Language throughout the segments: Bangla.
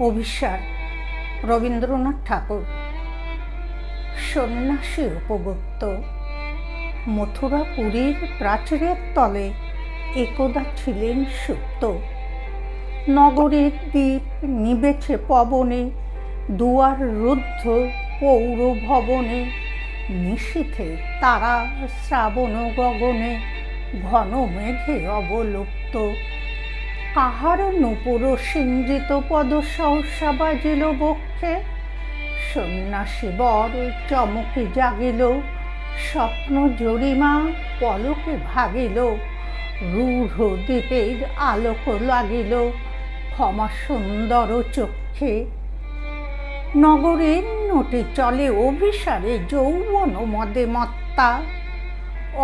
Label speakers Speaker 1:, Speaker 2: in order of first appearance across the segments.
Speaker 1: অভিসার রবীন্দ্রনাথ ঠাকুর। সন্ন্যাসী উপগুপ্ত। মথুরা পুরীর প্রাচীরের তলে একদা ছিলেন সুপ্ত। নগরের দ্বীপ নিবেছে পবনে, দুয়ার রুদ্ধ পৌর ভবনে নিশীথে তারা শ্রাবণ গগনে, ঘন মেঘে অবলুপ্ত। কাহার নূপুর সিঞ্জিত পদ সহসা বাজিল বক্ষে। সন্ন্যাসী বর চমকে জাগিল, স্বপ্ন জরিমা পলকে ভাগিল, রূঢ় দ্বীপের আলোক লাগিল, ক্ষমা সুন্দর চক্ষে। নগরের নটি চলে অভিসারে যৌবন মদে মত্তা।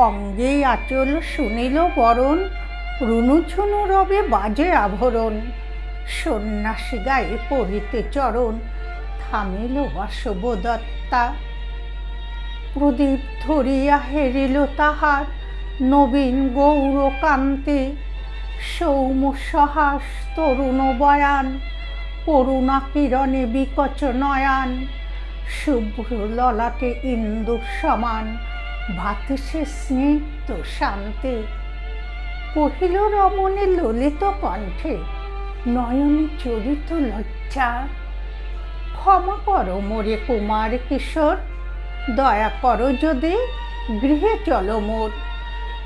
Speaker 1: অঙ্গে আচল শুনিল বরণ রুনুঝুনু রবে বাজে আভরণ, সন্ন্যাসী গায়ে পড়িতে চরণ, থামিল বাসবদত্তা প্রদীপ ধরিয়া হেরিল তাহার নবীন গৌরকান্তি, সৌম সহাস তরুণ বয়ান, করুণা কিরণে বিকচ নয়ান, শুভ্র ললাটে ইন্দু সমান, ভাতিসে স্নিগ্ধ শান্তি। কহিল, রমণী ললিত কণ্ঠে নয়নে চরিত লজ্জা। ক্ষমা করো মোরে কুমার কিশোর, দয়া করো যদি গৃহে চলো মোর।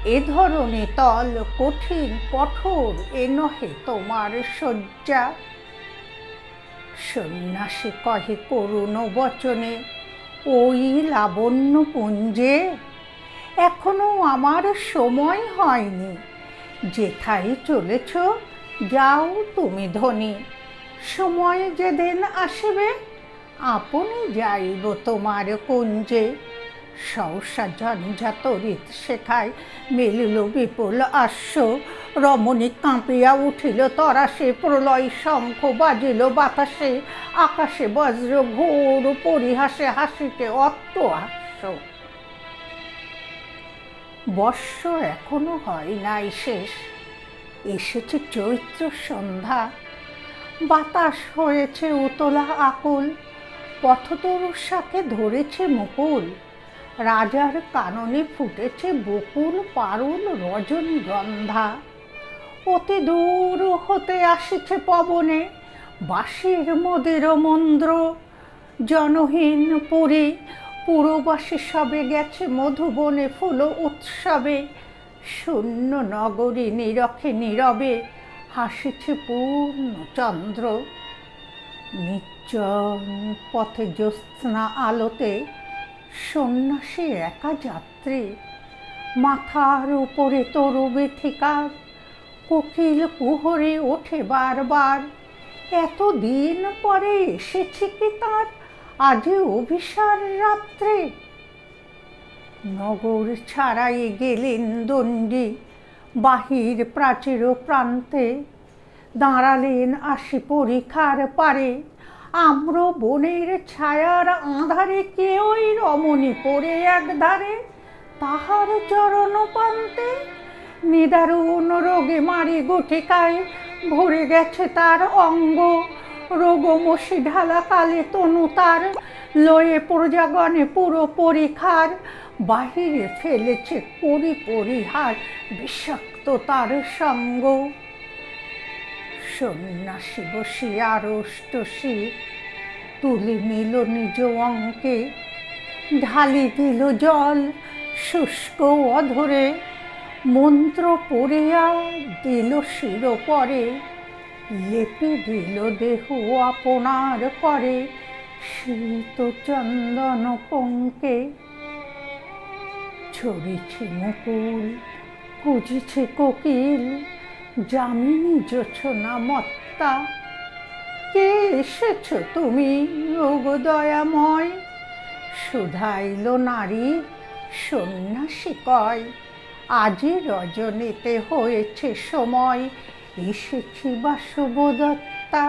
Speaker 1: এ ধরনে তল কঠিন কঠোর এ নহে তোমার শয্যা। সন্ন্যাসী কহে, করুণ বচনে, ওই লাবণ্য পুঞ্জে এখনও আমার সময় হয়নি। যেথায় চলেছ, যাও তুমি ধনী। সময় যেদিন আসবে, আপনি যাইব তোমার কুঞ্জে। সহসা ঝঞ্ঝা তরিত শেখায় মেলিল বিপুল আশ্ব। রমণী কাঁপিয়া উঠিল তরাসে, প্রলয় শঙ্খ বাজিল বাতাসে। আকাশে বজ্র ঘোর পরিহাসে হাসিতে অত্ত হাস্য বর্ষ এখনও হয় নাই শেষ। এসেছে চৈত্র সন্ধ্যা। বাতাস হয়েছে উতলা আকুল। পথতরুষাকে ধরেছে মুকুল। রাজার কাননে ফুটেছে বকুল পারুল রজনীগন্ধা। অতি দূর হতে আসিছে পবনে বাঁশির মদের মন্দ্র জনহীন পুরী পুরবাসী সবে গেছে মধুবনে ফুল উৎসবে। শূন্য নগরী নিরখে নীরবে হাসিছে পূর্ণ চন্দ্র। নির্জন পথে জ্যোৎস্না আলোতে সন্ন্যাসী একা যাত্রী। মাথার উপরে তরু বেথিকার কোকিল কুহরে ওঠে বারবার। এতদিন পরে এসেছে কি তার? আজে অভিসার রাত্রে। নগর ছাড়াই গেলেন দণ্ডী, বাহির প্রাচীর প্রান্তে। দাঁড়ালেন আসি পরীক্ষার পারে। আম্র বনের ছায়ার আঁধারে কেউই রমণী পড়ে একধারে। তাহার চরণ পান্তে নিদারুণ রোগে মারি গুটিকায় ভরে গেছে তার অঙ্গ। রোগমসি ঢালা কালে তনু তার লয়ে প্রজাগণে পুরো পরীক্ষার বাহিরে ফেলেছে পরি পরিহার বিষাক্ত তার সঙ্গ। সন্ন্যাসী বসি আরষ্টসী তুলি নিল নিজ অঙ্কে, ঢালি দিল জল শুষ্ক অধরে, মন্ত্র পড়িয়া দিল শির পরে লেপে দিল দেহ আপনার করে, শীত চন্দন পঙ্কে ছড়িছে মুকুল কুজিছে কোকিল, যামিনী জোছনা মত্তা। কে এসেছ তুমি যোগ দয়াময় শুধাইল নারী, সন্ন্যাসী কয়, আজি রজনীতে হয়েছে সময় এসেছি বাসবদত্তা